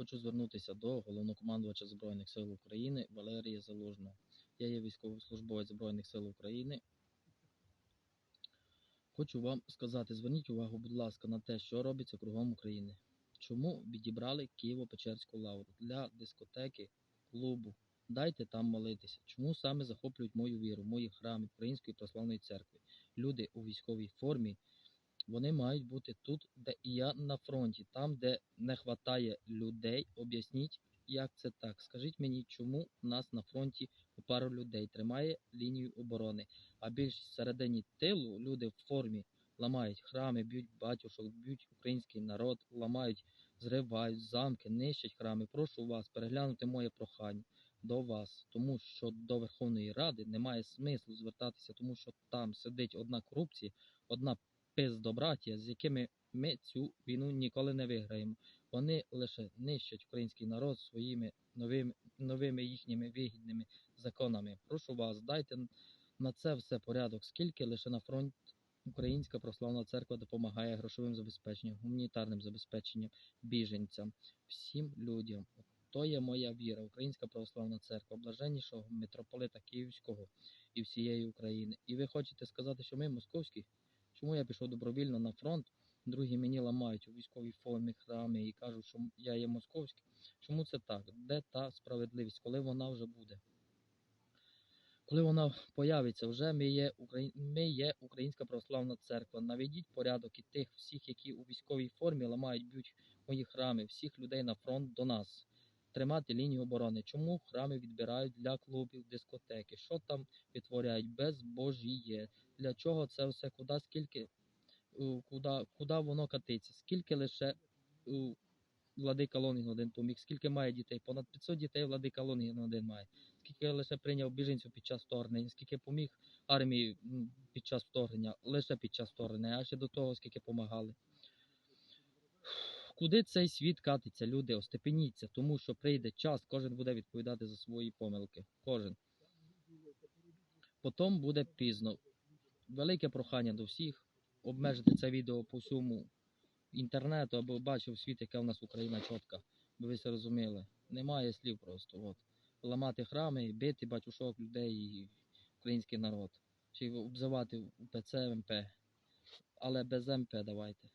хочу звернутися до головнокомандувача Збройних сил України Валерія Залужного. Я є військовослужбовець Збройних сил України. Хочу вам сказати, зверніть увагу, будь ласка, на те, що робиться кругом України. Чому відібрали Києво-Печерську лавру для дискотеки, клубу? Дайте там молитися. Чому саме захоплюють мою віру, мої храми Української православної церкви? Люди у військовій формі, вони мають бути тут, де і я на фронті, там, де не вистачає людей. Об'ясніть, як це так. Скажіть мені, чому нас на фронті у пару людей тримає лінію оборони, а більш всередині тилу люди в формі ламають храми, б'ють батюшок, б'ють український народ, ламають, зривають замки, нищать храми. Прошу вас переглянути моє прохання до вас, тому що до Верховної Ради немає смислу звертатися, тому що там сидить одна корупція, одна пиздобратія, з якими ми цю війну ніколи не виграємо. Вони лише нищать український народ своїми новими, новими їхніми вигідними законами. Прошу вас, дайте на це все порядок. Скільки лише на фронт Українська православна церква допомагає грошовим забезпеченням, гуманітарним забезпеченням, біженцям, всім людям. То є моя віра, Українська православна церква, блаженнішого митрополита Київського і всієї України. І ви хочете сказати, що ми московські? Чому я пішов добровільно на фронт? Другі мені ламають у військовій формі храми і кажуть, що я є московський. Чому це так? Де та справедливість? Коли вона вже буде? Коли вона появиться, вже ми є, Украї... ми є Українська православна церква. Наведіть порядок і тих всіх, які у військовій формі ламають, б'ють мої храми, всіх людей на фронт до нас. Тримати лінію оборони. Чому храми відбирають для клубів, дискотеки? Що там відтворяють? Безбожіє. Для чого це все? Куди, скільки, куди, куди воно катиться? Скільки лише у, Владика Лонгін один поміг? Скільки має дітей? Понад 500 дітей Владика Лонгін один має. Скільки лише прийняв біженців під час вторгнення? Скільки поміг армії під час вторгнення? Лише під час вторгнення, а ще до того, скільки помагали. Куди цей світ катиться, люди, остепеніться, тому що прийде час, кожен буде відповідати за свої помилки. Кожен. Потім буде пізно. Велике прохання до всіх обмежити це відео по всьому інтернету, аби бачив світ, яка в нас Україна чітка. Би ви все розуміли. Немає слів просто. От. Ламати храми, бити батюшок людей і український народ. Чи обзивати УПЦ МП. Але без МП давайте.